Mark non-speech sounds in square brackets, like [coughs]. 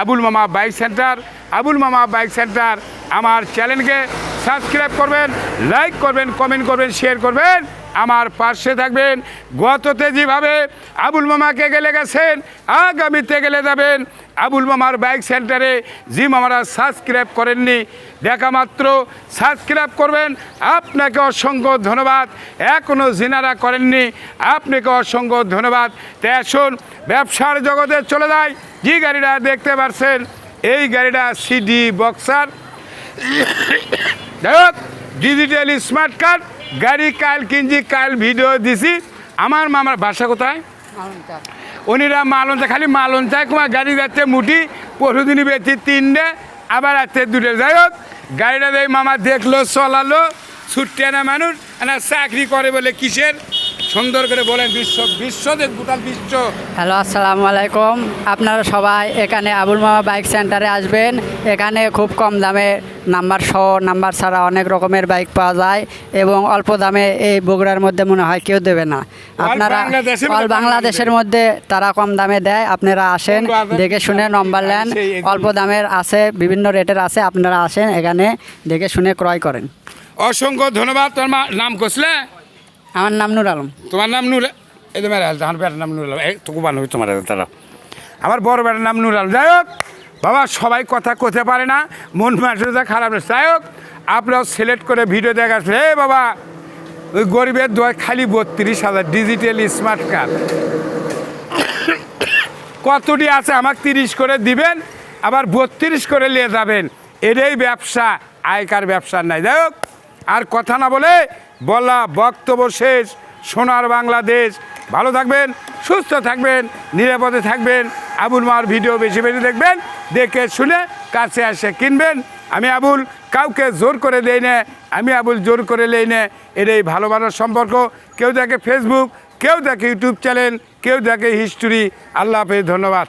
আবুল মামা bike centre. Abul মামা bike centre আমার চ্যানেলকে সাবস্ক্রাইব করবেন, লাইক করবেন, কমেন্ট করবেন শেয়ার করবেন। আমার পাশে থাকবেন। গততে যেভাবে আবুল মামাকে গেলে গেছেন, আগামীতে গেলে যাবেন। আবুল মামার বাইক সেন্টারে জি মামারা সাবস্ক্রাইব করেননি। দেখা মাত্র, সাবস্ক্রাইব করবেন। আপনাকে অসংখ্য ধন্যবাদ। এখনও জিনারা করেননি। আপনাকে অসংখ্য ধন্যবাদ। তাই আসুন, ব্যবসার জগতে চলে যায় যে গাড়িটা দেখতে পাচ্ছেন এই গাড়িটা সিডি বক্সার। [coughs] যাই হোক, ডিজিটাল স্মার্ট কার্ড। গাড়ি কাল কিনছি কাল ভিডিও দিছি। আমার মামার বাসা কোথায়? উনিরা মালন চায় খালি মালন চায় কুমার গাড়ি যাচ্ছে মুটি পরশু দিনই বেছি তিনটে আবার আছে দুটো। যাই হোক গাড়িটা দেয় মামা দেখল চলালো ছুটতে না মানুষ না চাকরি করে বলে কিসের? সুন্দর করে বলেন বিশ্ব বিশ্ব গোটাল বিশ্ব। হ্যালো আসসালামু আলাইকুম। আপনারা সবাই এখানে আবুল মামা বাইক সেন্টারে আসবেন। এখানে খুব কম দামে নাম্বার সহ নাম্বার ছাড়া অনেক রকমের বাইক পাওয়া যায় এবং অল্প দামে এই বগুড়ার মধ্যে মনে হয় কেউ দেবে না। আপনারা বাংলাদেশের অল বাংলাদেশের মধ্যে তারা কম দামে দেয় আপনারা আসেন দেখে শুনে নম্বর নেন। অল্প দামের আছে বিভিন্ন রেটের আছে আপনারা আসেন এখানে দেখে শুনে ক্রয় করেন। অসংখ্য ধন্যবাদ। তোমার নাম কসলে আমার নাম নুর আলম। তোমার নাম নুর এই তোমার আমার বেটার নাম নুর আলম। তোকে বান্ধবী তোমার তারা আমার বড় বেটার নাম নুর আলম। যাই হোক, বাবা, সবাই কথা করতে পারে না, মন মানসিকতা খারাপ না যাই হোক, আপনারাও সিলেক্ট করে ভিডিও দেখাচ্ছে হে বাবা, ওই গরিবের দোয়া খালি বত্রিশ হাজার ডিজিটাল স্মার্ট কার্ড কতটি আছে আমাকে তিরিশ করে দিবেন, আবার বত্রিশ করে নিয়ে যাবেন। এটাই ব্যবসা আয়কার ব্যবসা নাই। যাই হোক আর কথা না বলে বলা বক্তব্য শেষ। সোনার বাংলাদেশ। ভালো থাকবেন, সুস্থ থাকবেন, নিরাপদে থাকবেন। আবুল মার ভিডিও বেশি বেশি দেখবেন, দেখে শুনে কাছে এসে কিনবেন। আমি আবুল, কাউকে জোর করে দেই না, আমি আবুল জোর করে লেই না। এটাই ভালোবাসার সম্পর্ক। কেউ দেখে ফেসবুক কেউ দেখে ইউটিউব চ্যানেল কেউ দেখে হিস্টোরি আল্লাহ হাফেজ, ধন্যবাদ।